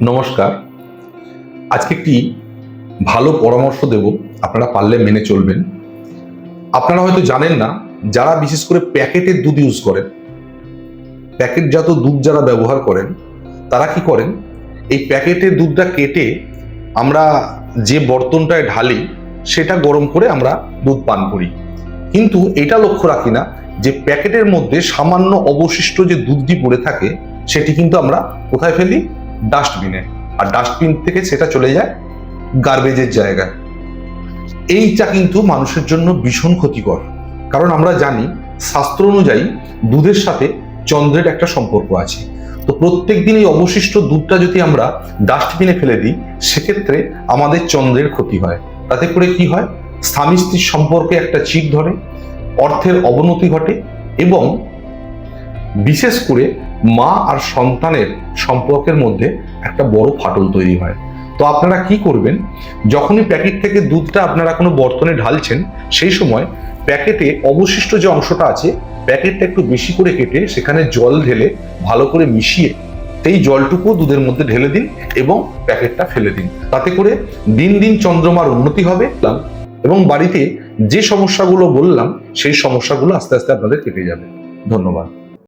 নমস্কার। আজকে একটি ভালো পরামর্শ দেব, আপনারা পারলে মেনে চলবেন। আপনারা হয়তো জানেন না, যারা বিশেষ করে প্যাকেটের দুধ ইউজ করেন, প্যাকেটজাত দুধ যারা ব্যবহার করেন, তারা কি করেন? এই প্যাকেটের দুধটা কেটে আমরা যে বর্তনটায় ঢালি, সেটা গরম করে আমরা দুধ পান করি। কিন্তু এটা লক্ষ্য রাখি না যে প্যাকেটের মধ্যে সামান্য অবশিষ্ট যে দুধটি পড়ে থাকে, সেটি কিন্তু আমরা কোথায় ফেলি? ডাস্টবিনে আর ডাস্টবিন থেকে সেটা চলে যায় গার্বেজের জায়গায়। এইটা কিন্তু মানুষের জন্য ভীষণ ক্ষতিকর। কারণ আমরা জানি, শাস্ত্র অনুযায়ী দুধের সাথে চন্দ্রের একটা সম্পর্ক আছে। তো প্রত্যেক দিন এই অবশিষ্ট দুধটা যদি আমরা ডাস্টবিনে ফেলে দিই, সেক্ষেত্রে আমাদের চন্দ্রের ক্ষতি হয়। তাতে করে কি হয়? স্বামী স্ত্রীর সম্পর্কে একটা চিপ ধরে, অর্থের অবনতি ঘটে এবং বিশেষ করে মা আর সন্তানের সম্পর্কের মধ্যে একটা বড় ফাটল তৈরি হয়। তো আপনারা কি করবেন? যখনই প্যাকেট থেকে দুধটা আপনারা কোনো বর্তনে ঢালছেন, সেই সময় প্যাকেটে অবশিষ্ট যে অংশটা আছে, প্যাকেটটা একটু বেশি করে কেটে সেখানে জল ঢেলে ভালো করে মিশিয়ে সেই জলটুকু দুধের মধ্যে ঢেলে দিন এবং প্যাকেটটা ফেলে দিন। তাতে করে দিন দিন চন্দ্রমার উন্নতি হবে এবং বাড়িতে যে সমস্যাগুলো বললাম, সেই সমস্যাগুলো আস্তে আস্তে আপনাদের কেটে যাবে। ধন্যবাদ।